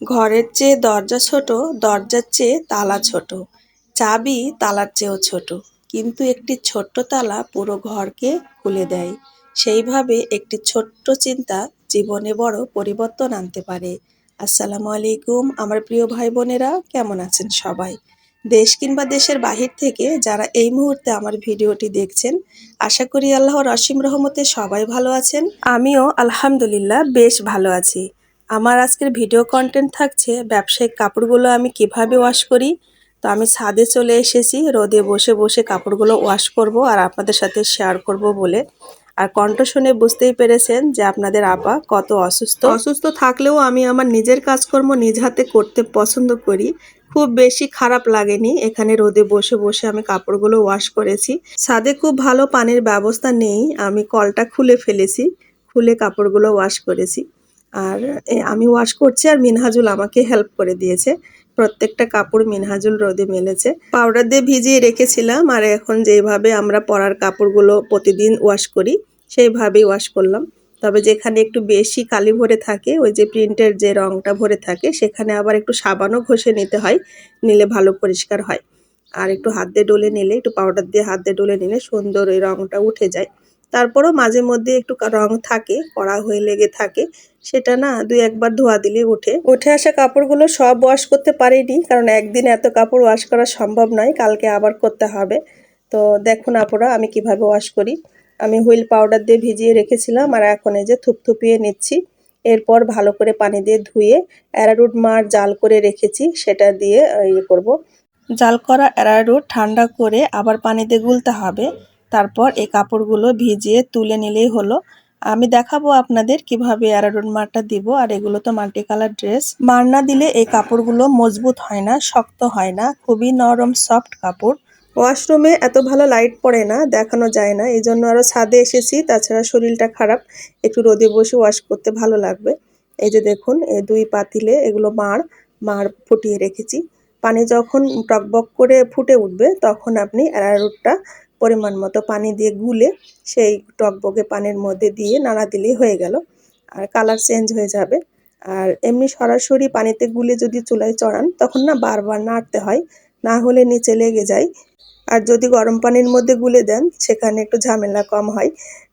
ঘরের চেয়ে দরজা ছোট, দরজার চেয়ে তালা ছোট। চাবি তালার চেয়েও ছোট। কিন্তু একটি ছোট্ট তালা পুরো ঘরকে খুলে দেয়। সেইভাবে একটি ছোট্ট চিন্তা জীবনে বড় পরিবর্তন আনতে পারে। আসসালামু আলাইকুম, আমার প্রিয় ভাই বোনেরা কেমন আছেন সবাই? দেশ কিংবা দেশের বাহির থেকে যারা এই মুহূর্তে আমার ভিডিওটি দেখছেন, আশা করি আল্লাহর অসীম রহমতে সবাই ভালো আছেন। আমিও আলহামদুলিল্লাহ বেশ ভালো আছি। আমার আজকের ভিডিও কন্টেন্ট থাকছে ব্যবসায়িক কাপড়গুলো আমি কীভাবে ওয়াশ করি? তো আমি ছাদে চলে এসেছি, রোদে বসে বসে কাপড়গুলো ওয়াশ করব আর আপনাদের সাথে শেয়ার করব বলে। আর কণ্ঠ শুনে বুঝতেই পেরেছেন যে আপনাদের আপা কত অসুস্থ। অসুস্থ থাকলেও আমি আমার নিজের কাজকর্ম নিজ হাতে করতে পছন্দ করি। খুব বেশি খারাপ লাগেনি, এখানে রোদে বসে বসে আমি কাপড়গুলো ওয়াশ করেছি। ছাদে খুব ভালো পানির ব্যবস্থা নেই, আমি কলটা খুলে ফেলেছি, খুলে কাপড়গুলো ওয়াশ করেছি। আর আমি ওয়াশ করছি আর মিনহাজুল আমাকে হেল্প করে দিয়েছে। প্রত্যেকটা কাপড় মিনহাজুল রোদে মেলেছে। পাউডার দিয়ে ভিজিয়ে রেখেছিলাম আর এখন যেভাবে আমরা পরার কাপড়গুলো প্রতিদিন ওয়াশ করি, সেইভাবেই ওয়াশ করলাম। তবে যেখানে একটু বেশি কালি ভরে থাকে, ওই যে প্রিন্টের যে রংটা ভরে থাকে, সেখানে আবার একটু সাবানও ঘষে নিতে হয়, নিলে ভালো পরিষ্কার হয়। আর একটু হাত দিয়ে ডলে নিলে, একটু পাউডার দিয়ে হাত দিয়ে ডলে নিলে সুন্দর ওই রংটা উঠে যায়। তারপরও মাঝে মধ্যে একটু রং থাকে, কড়া হয়ে লেগে থাকে, সেটা না দুই একবার ধোয়া দিলে ওঠে। উঠে আসা কাপড়গুলো সব ওয়াশ করতে পারিনি, কারণ একদিন এত কাপড় ওয়াশ করা সম্ভব নয়, কালকে আবার করতে হবে। তো দেখুন আপুরা, আমি কীভাবে ওয়াশ করি। আমি হুইল পাউডার দিয়ে ভিজিয়ে রেখেছিলাম, আর এখন এই যে থুপথুপিয়ে নিচ্ছি। এরপর ভালো করে পানি দিয়ে ধুয়ে অ্যারারুট মার জাল করে রেখেছি, সেটা দিয়ে ইয়ে করব। জাল করা অ্যারারুট ঠান্ডা করে আবার পানিতে গুলতে হবে। তারপর এই কাপড়গুলো ভিজিয়ে তুলে নিলেই হলো। আমি দেখাবো আপনাদের কীভাবে অ্যারারুট মারটা দিব, আর এগুলো তো মাল্টি কালার ড্রেস। মার না দিলে এই কাপড়গুলো মজবুত হয় না, শক্ত হয় না, খুবই নরম, সফট কাপড়। ওয়াশরুমে এত ভালো লাইট পড়ে না, দেখানো যায় না। এই জন্য আরও ছাদে এসেছি, তাছাড়া শরীরটা খারাপ। একটু রোদে বসে ওয়াশ করতে ভালো লাগবে। এই যে দেখুন, এই দুই পাতিলে এগুলো মার মার ফুটিয়ে রেখেছি। পানি যখন টকবক করে ফুটে উঠবে, তখন আপনি অ্যারারুটটা পরিমাণ মতো পানি দিয়ে গুলে সেই টকবগে পানির মধ্যে দিয়ে নাড়া দিলেই হয়ে গেল। আর কালার চেঞ্জ হয়ে যাবে। আর এমনি সরাসরি পানিতে গুলে যদি চুলায় চড়ান, তখন না বারবার নাড়তে হয়, না হলে নিচে লেগে যায়। আর যদি গরম পানির মধ্যে গুলে দেন, সেখানে একটু ঝামেলা কম হয়।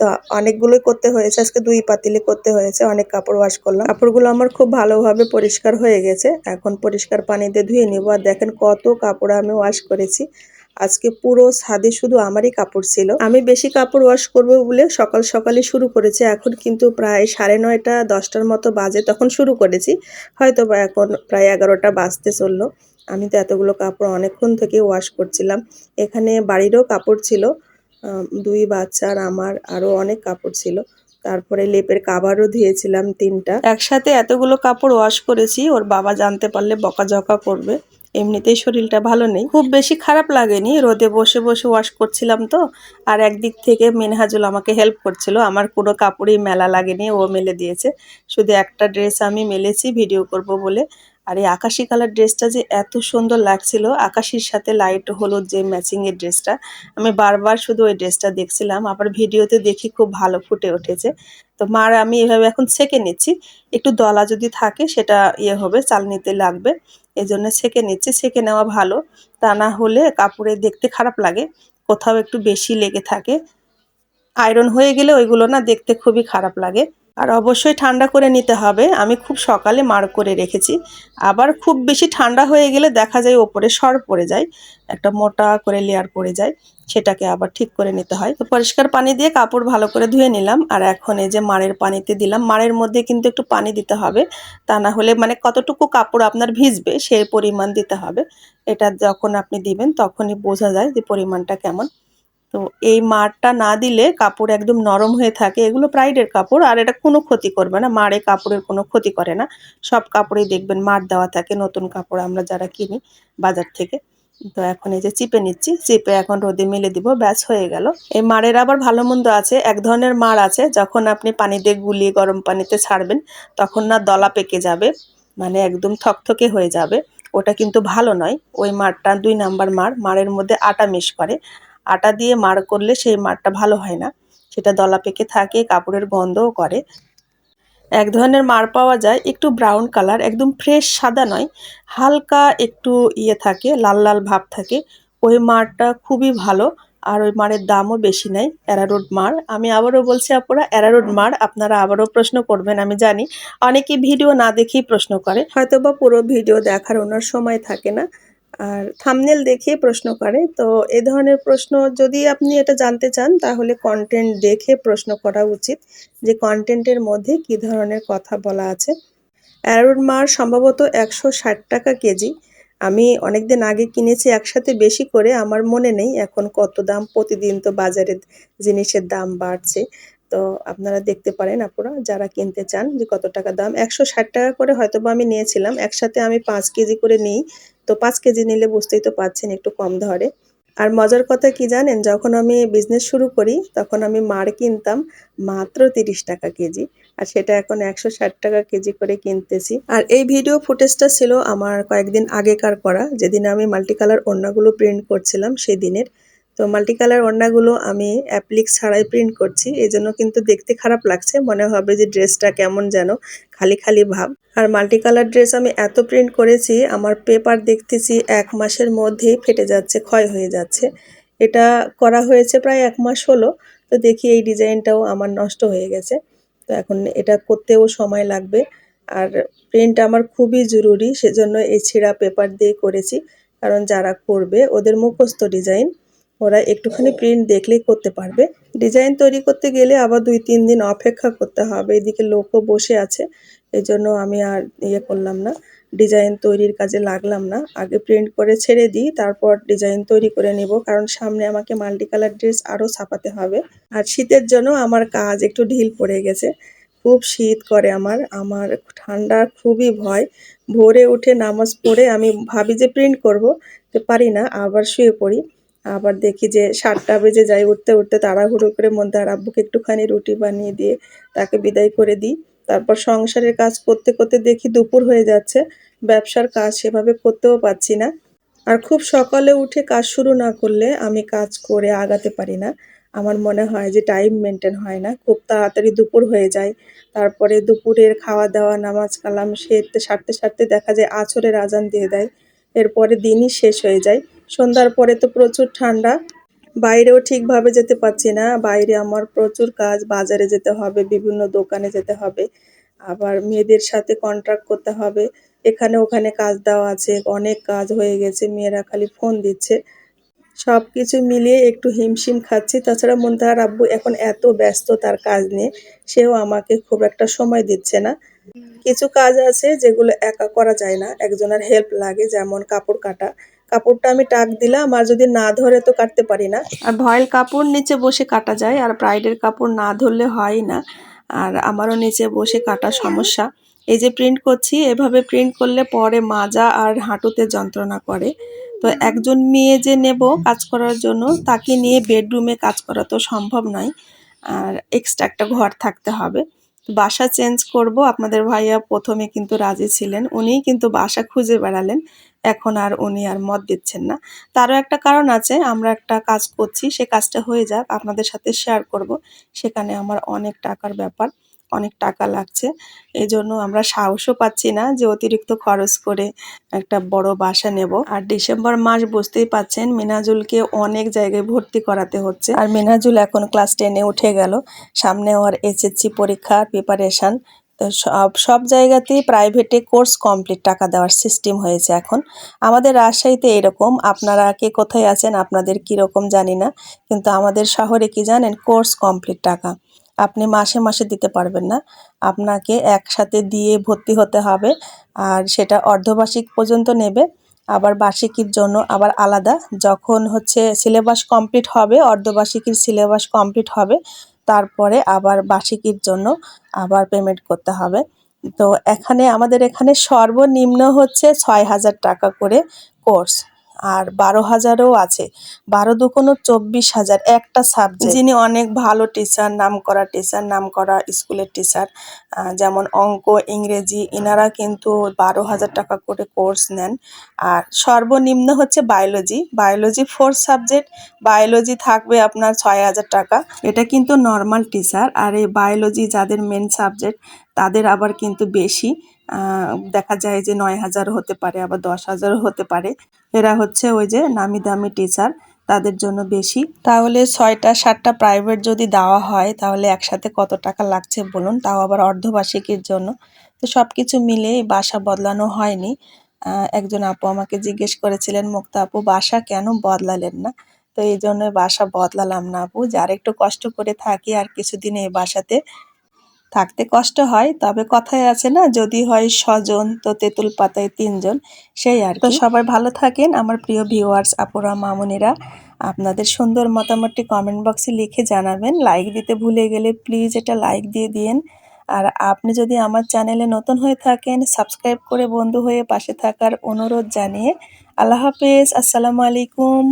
তো অনেকগুলোই করতে হয়েছে। আজকে দুই পাতিলে করতে হয়েছে। অনেক কাপড় ওয়াশ করলাম। কাপড়গুলো আমার খুব ভালোভাবে পরিষ্কার হয়ে গেছে। এখন পরিষ্কার পানিতে ধুয়ে নিব। আর দেখেন কত কাপড় আমি ওয়াশ করেছি। আজকে পুরো ছাদে শুধু আমারই কাপড় ছিল। আমি বেশি কাপড় ওয়াশ করব বলে সকাল সকালে শুরু করেছি। এখন কিন্তু প্রায় সাড়ে নয়টা, দশটার মতো বাজে তখন শুরু করেছি। হয়তো বা এখন প্রায় এগারোটা বাজতে চলল। আমি তো এতগুলো কাপড় অনেকক্ষণ থেকে ওয়াশ করছিলাম। এখানে বাড়িরও কাপড় ছিল। দুই বাচ্চার, আমার আরও অনেক কাপড় ছিল। তারপরে লেপের কাবারও ধুয়েছিলাম তিনটা। একসাথে এতগুলো কাপড় ওয়াশ করেছি, ওর বাবা জানতে পারলে বকাঝকা করবে। এমনিতেই শরীরটা ভালো নেই। খুব বেশি খারাপ লাগেনি। রোদে বসে বসে ওয়াশ করছিলাম তো। আর একদিক থেকে মিনহাজুল আমাকে হেল্প করছিল। আমার কোনো কাপড়ই মেলা লাগেনি। ও মেলে দিয়েছে। শুধু একটা ড্রেস আমি মেলেছি ভিডিও করব বলে। আর এই আকাশি কালার ড্রেসটা যে এত সুন্দর লাগছিল, আকাশির সাথে লাইট হলুদ যে ম্যাচিংয়ের ড্রেসটা, আমি বারবার শুধু ওই ড্রেসটা দেখছিলাম, আবার ভিডিওতে দেখি খুব ভালো ফুটে উঠেছে। তো মার আমি এভাবে এখন ছেঁকে নিচ্ছি, একটু দলা যদি থাকে সেটা ইয়ে হবে চাল নিতে লাগবে এই জন্য ছেঁকে নিচ্ছি, ছেঁকে নেওয়া ভালো, তা না হলে কাপড়ে দেখতে খারাপ লাগে, কোথাও একটু বেশি লেগে থাকে। আয়রন হয়ে গেলে ওইগুলো না দেখতে খুবই খারাপ লাগে। আর অবশ্যই ঠান্ডা করে নিতে হবে। আমি খুব সকালে মার করে রেখেছি। আবার খুব বেশি ঠান্ডা হয়ে গেলে দেখা যায় ওপরে সর পড়ে যায়। একটা মোটা করে লেয়ার পড়ে যায়। সেটাকে আবার ঠিক করে নিতে হয়। তো পরিষ্কার পানি দিয়ে কাপড় ভালো করে ধুয়ে নিলাম। আর এখন এই যে মারের পানিতে দিলাম। মারের মধ্যে কিন্তু একটু পানি দিতে হবে। তা না হলে মানে কতটুকু কাপড় আপনার ভিজবে সেই পরিমাণ দিতে হবে। এটা যখন আপনি দিবেন তখনই বোঝা যায় যে পরিমাণটা কেমন। তো এই মারটা না দিলে কাপড় একদম নরম হয়ে থাকে। এগুলো প্রাইডের কাপড়, আর এটা কোনো ক্ষতি করবে না। মারে কাপড়ের কোনো ক্ষতি করে না। সব কাপড়েই দেখবেন মার দেওয়া থাকে, নতুন কাপড় আমরা যারা কিনি বাজার থেকে। তো এখন এই যে চিপে নিচ্ছি, চিপে এখন রোদে মেলে দিব, ব্যাস হয়ে গেল। এই মারের আবার ভালো মন্দ আছে, এক ধরনের মার আছে, যখন আপনি পানি দিয়ে গুলিয়ে গরম পানিতে ছাড়বেন, তখন না দলা পেকে যাবে মানে একদম থকথকে হয়ে যাবে। ওটা কিন্তু ভালো নয়। ওই মারটা দুই নাম্বার মার, মারের মধ্যে আটা মিশ করে। আটা দিয়ে মার করলে সেই মারটা ভালো হয় না। সেটা দলা পেকে থাকে, কাপড়ের গন্ধও করে। এক ধরনের মার পাওয়া যায়, একটু ব্রাউন কালার একদম ফ্রেশ সাদা নয়, হালকা একটু ইয়ে থাকে, লাল লাল ভাব থাকে। ওই মারটা খুবই ভালো, আর ওই মারের দামও বেশি নেই অ্যারারুট মার আমি আবারও বলছি আপুরা অ্যারারুট মার আপনারা আবারও প্রশ্ন করবেন, আমি জানি। অনেকে ভিডিও না দেখেই প্রশ্ন করে হয়তো বা পুরো ভিডিও দেখার ওনার সময় থাকে না। আর থামনেল দেখে প্রশ্ন করে। তো এ ধরনের প্রশ্ন যদি আপনি এটা জানতে চান, তাহলে কন্টেন্ট দেখে প্রশ্ন করা উচিত যে কন্টেন্টের মধ্যে কি ধরনের কথা বলা আছে। অ্যারোর মার সম্ভবত একশো ষাট টাকা কেজি। আমি অনেকদিন আগে কিনেছি, একসাথে বেশি করে, আমার মনে নেই এখন কত দাম। প্রতিদিন তো বাজারে জিনিসের দাম বাড়ছে। তো আপনারা দেখতে পারেন আপুরা, যারা কিনতে চান যে কত টাকা দাম। একশো ষাট টাকা করে হয়তো বা আমি নিয়েছিলাম। একসাথে আমি পাঁচ কেজি করে নিই। তো পাঁচ কেজি নিলে বুঝতেই তো পাচ্ছেন একটু কম ধরে। আর মজার কথা কি জানেন? যখন আমি বিজনেস শুরু করি, তখন আমি মার কিনতাম মাত্র তিরিশ টাকা কেজি। আর সেটা এখন একশো ষাট টাকা কেজি করে কিনতেছি। আর এই ভিডিও ফুটেজটা ছিল আমার কয়েকদিন আগেকার করা। যেদিন আমি মাল্টিকালার ওড়নাগুলো প্রিন্ট করছিলাম সেই দিনের তো মাল্টি কালার ওড়নাগুলো আমি অ্যাপ্লিক ছাড়াই প্রিন্ট করছি এই জন্য কিন্তু দেখতে খারাপ লাগছে, মনে হবে যে ড্রেসটা কেমন যেন, খালি খালি ভাব। আর মাল্টি কালার ড্রেস আমি এত প্রিন্ট করেছি, আমার পেপার দেখতেছি এক মাসের মধ্যেই ফেটে যাচ্ছে, ক্ষয় হয়ে যাচ্ছে। এটা করা হয়েছে প্রায় এক মাস হলো, তো দেখি এই ডিজাইনটাও আমার নষ্ট হয়ে গেছে। তো এখন এটা করতেও সময় লাগবে। আর প্রিন্ট আমার খুবই জরুরি, সেজন্য এই ছেঁড়া পেপার দিয়ে করেছি। কারণ যারা করবে, ওদের মুখস্থ ডিজাইন ওরা একটুখানি প্রিন্ট দেখলেই করতে পারবে। ডিজাইন তৈরি করতে গেলে আবার দুই, তিন দিন অপেক্ষা করতে হবে। এদিকে লোকও বসে আছে এই জন্য আমি আর ইয়ে করলাম না। ডিজাইন তৈরির কাজে লাগলাম না। আগে প্রিন্ট করে ছেড়ে দিই, তারপর ডিজাইন তৈরি করে নেব। কারণ সামনে আমাকে মাল্টি কালার ড্রেস আরও ছাপাতে হবে। আর শীতের জন্য আমার কাজ একটু ঢিল পড়ে গেছে। খুব শীত করে আমার। আমার ঠান্ডার খুবই ভয়। ভোরে উঠে নামাজ পড়ে আমি ভাবি যে প্রিন্ট করব পারি না, আবার শুয়ে পড়ি। আবার দেখি যে সাতটা বেজে যাই উঠতে উঠতে তাড়াহুড়ো করে মধ্যে আর আব্বুকে একটুখানি রুটি বানিয়ে দিয়ে তাকে বিদায় করে দিই। তারপর সংসারের কাজ করতে করতে দেখি দুপুর হয়ে যাচ্ছে, ব্যবসার কাজ সেভাবে করতেও পারছি না। আর খুব সকালে উঠে কাজ শুরু না করলে আমি কাজ করে আগাতে পারি না। আমার মনে হয় যে টাইম মেনটেন হয় না, খুব তাড়াতাড়ি দুপুর হয়ে যায়। তারপরে দুপুরের খাওয়া দাওয়া নামাজ কালাম সেরতে, সারতে সারতে দেখা যায় আছরের আজান দিয়ে দেয়। এরপরে দিনই শেষ হয়ে যায়। সন্ধ্যার পরে তো প্রচুর ঠান্ডা। বাইরেও ঠিকভাবে যেতে পারছি না। বাইরে আমার প্রচুর কাজ, বাজারে যেতে হবে, বিভিন্ন দোকানে যেতে হবে। আবার মেয়েদের সাথে কন্ট্রাক্ট করতে হবে। এখানে ওখানে কাজ দেওয়া আছে, অনেক কাজ হয়ে গেছে, মেয়েরা খালি ফোন দিচ্ছে। সব কিছু মিলিয়ে একটু হিমশিম খাচ্ছি। তাছাড়া মন্তাহার আব্বু এখন এত ব্যস্ত তার কাজ নিয়ে, সেও আমাকে খুব একটা সময় দিচ্ছে না। কিছু কাজ আছে যেগুলো একা করা যায় না। একজনের হেল্প লাগে, যেমন কাপড় কাটা। কাপড়টা আমি টাক দিলাম, আর যদি না ধরে তো কাটতে পারি না। আর ভয়েল কাপড় নিচে বসে কাটা যায়, আর ব্রাইডের কাপড় না ধরলে হয় না। আর আমারও নিচে বসে কাটা সমস্যা। এই যে প্রিন্ট করছি, এভাবে প্রিন্ট করলে পরে মাজা আর হাঁটুতে যন্ত্রণা করে। তো একজন মেয়ে যে নেব কাজ করার জন্য, তাকে নিয়ে বেডরুমে কাজ করা তো সম্ভব নয়। আর এক্সট্রা একটা ঘর থাকতে হবে। বাসা চেঞ্জ করব। আপনাদের ভাইয়া প্রথমে কিন্তু রাজি ছিলেন, উনিই কিন্তু বাসা খুঁজে বেড়ালেন। এখন আর উনি আর মত দিচ্ছেন না। তারও একটা কারণ আছে, আমরা একটা কাজ করছি, সে কাজটা হয়ে যাক, আপনাদের সাথে শেয়ার করব। সেখানে আমার অনেক টাকার ব্যাপার। অনেক টাকা লাগছে। এই জন্য আমরা সাহসও পাচ্ছি না যে অতিরিক্ত খরচ করে একটা বড় বাসা নেব। আর ডিসেম্বর মাস বুঝতেই পাচ্ছেন মিনাজুলকে অনেক জায়গায় ভর্তি করাতে হচ্ছে। আর মিনাজুল এখন ক্লাস টেনে উঠে গেল। সামনে ওর এসএসসি পরীক্ষার প্রিপারেশন তো সব সব জায়গাতেই প্রাইভেটে কোর্স কমপ্লিট টাকা দেওয়ার সিস্টেম হয়েছে এখন। আমাদের রাজশাহীতে এরকম। আপনারা কে কোথায় আছেন, আপনাদের কীরকম জানি না। কিন্তু আমাদের শহরে কি জানেন কোর্স কমপ্লিট টাকা। আপনি মাসে মাসে দিতে পারবেন না। আপনাকে একসাথে দিয়ে ভর্তি হতে হবে আর সেটা অর্ধবার্ষিক পর্যন্ত নেবে। আবার বার্ষিকীর জন্য আবার আলাদা। যখন হচ্ছে সিলেবাস কমপ্লিট হবে, অর্ধবার্ষিকীর সিলেবাস কমপ্লিট হবে, তারপরে আবার বার্ষিকীর জন্য আবার পেমেন্ট করতে হবে। তো এখানে আমাদের এখানে সর্বনিম্ন হচ্ছে ছয় হাজার টাকা করে কোর্স আর বারো হাজারও আছে। বারো দুকোনো চব্বিশ হাজার একটা সাবজেক্ট যিনি অনেক ভালো টিচার নাম করা টিচার নাম করা স্কুলের টিচার যেমন অঙ্ক, ইংরেজি এনারা কিন্তু বারো হাজার টাকা করে কোর্স নেন। আর সর্বনিম্ন হচ্ছে biology biology fourth subject biology থাকবে আপনার ছয় হাজার টাকা। এটা কিন্তু নর্মাল টিচার আর এই বায়োলজি যাদের মেন সাবজেক্ট তাদের আবার কিন্তু বেশি। দেখা যায় যে নয় হাজার হতে পারে, আবার দশ হাজারও হতে পারে। এরা হচ্ছে ওই যে নামি দামি টিচার তাদের জন্য বেশি। তাহলে ছয়টা, সাতটা প্রাইভেট যদি দেওয়া হয়, তাহলে একসাথে কত টাকা লাগছে বলুন? তাও আবার অর্ধবার্ষিকীর জন্য। তো সব কিছু মিলে বাসা বদলানো হয়নি। একজন আপু আমাকে জিজ্ঞেস করেছিলেন, মুক্তা আপু, বাসা কেন বদলালেন না? তো এই জন্য বাসা বদলালাম না আপু। যার একটু কষ্ট করে থাকি আর কিছুদিন এই বাসাতে থাকতে কষ্ট হয় তবে কথায় আছে না যদি হয় স্বজন তো তেঁতুল পাতায় তিনজন সেই আর তো সবাই ভালো থাকেন আমার প্রিয় ভিউয়ার্স আপুরা মামুনিরা। আপনাদের সুন্দর মতামতটি কমেন্ট বক্সে লিখে জানাবেন। লাইক দিতে ভুলে গেলে প্লিজ এটা লাইক দিয়ে দিন আর আপনি যদি আমার চ্যানেলে নতুন হয়ে থাকেন সাবস্ক্রাইব করে বন্ধু হয়ে পাশে থাকার অনুরোধ জানিয়ে আল্লাহ হাফেজ আসসালামু আলাইকুম।